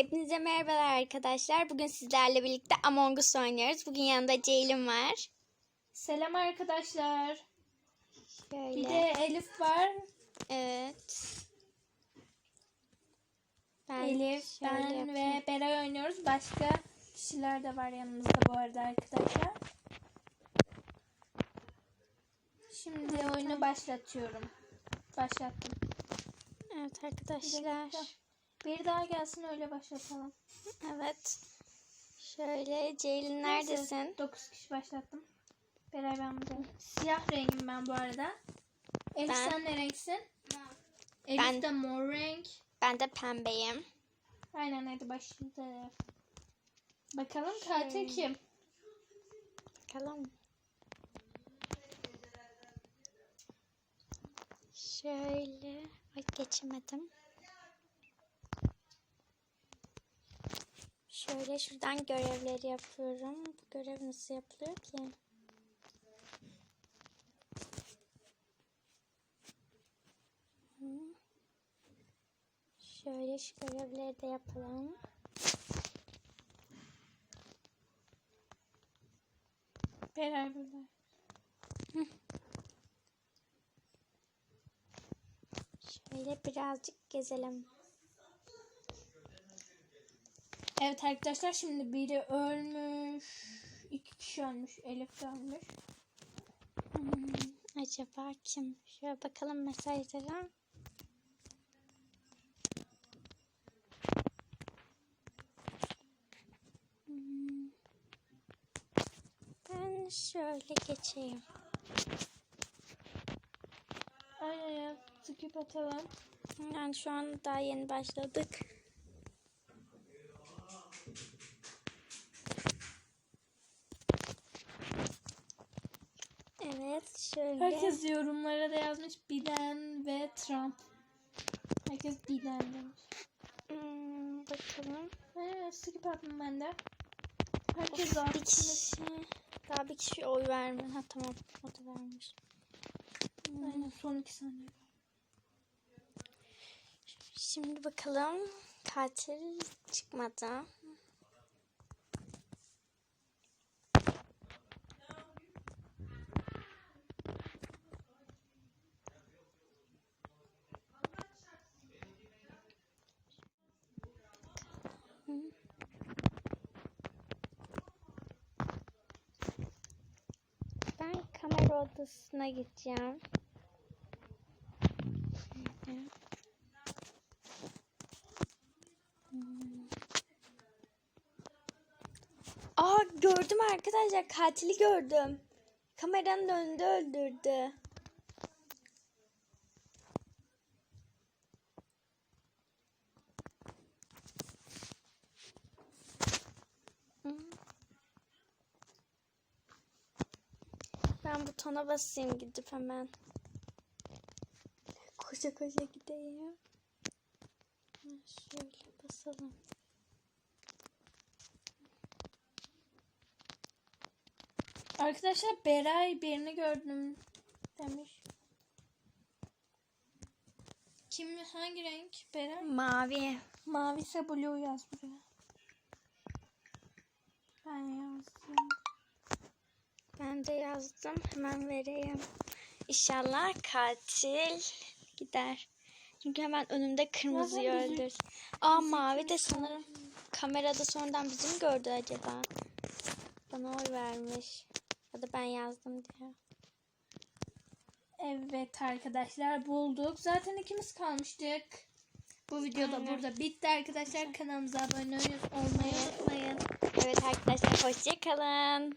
Hepinize merhabalar arkadaşlar. Bugün sizlerle birlikte Among Us oynuyoruz. Bugün yanında Ceylin var. Selam arkadaşlar. Şöyle. Bir de Elif var. Evet. Ben Elif, ben yapayım. ve Beray oynuyoruz. Başka kişiler de var yanımızda bu arada arkadaşlar. Şimdi oyunu başlatıyorum. Başlattım. Evet arkadaşlar. Bir daha gelsin öyle başlatalım. Evet. Şöyle Ceylin neredesin? 9 kişi başlattım. Beray ben buradayım. Siyah rengim ben bu arada. Elif Ben- sen ne renksin? Elif Ben- de mor renk. Ben de pembeyim. Aynen hadi başladı. Bakalım katil kim? Bakalım. Şöyle. Ay geçemedim. Şöyle şuradan görevleri yapıyorum. Bu görev nasıl yapılıyor ki? Şöyle şu görevleri de yapalım. Beray burada. Şöyle birazcık gezelim. Evet arkadaşlar şimdi biri ölmüş. iki kişi ölmüş. Elif ölmüş. Hmm, acaba kim? Şöyle bakalım mesajlara. Hmm. Ben şöyle geçeyim. Aynen ya. Skip atalım. Yani şu an daha yeni başladık. Evet şöyle. Herkes yorumlara da yazmış Biden ve Trump. Herkes Biden demiş. Hmm, bakalım. Ee, skip attım ben de. Herkes Of, bir kişi. Daha bir kişi oy vermiyor. Ha tamam. O da vermiş. Hmm, Aynen son iki saniye. Şimdi bakalım. Katil çıkmadı. Ben kamera odasına gideceğim. Aa gördüm arkadaşlar katili gördüm. Kameranın önünde öldürdü. Ben butona basayım gidip hemen. Koşa koşa gideyim. Şöyle basalım. Arkadaşlar Beray birini gördüm demiş. Kim hangi renk? Beray. Mavi. Mavi ise blue yaz buraya. Ben yazdım. Ben de yazdım. Hemen vereyim. İnşallah katil gider. Çünkü hemen önümde kırmızıyı öldür. Aa bizi mavi de sanırım kamerada sonradan bizi mi gördü acaba? Bana oy vermiş. Ya da ben yazdım diye. Evet arkadaşlar bulduk. Zaten ikimiz kalmıştık. Bu videoda Aynen. burada bitti arkadaşlar. Kanalımıza abone olmayı unutmayın. Evet arkadaşlar hoşçakalın.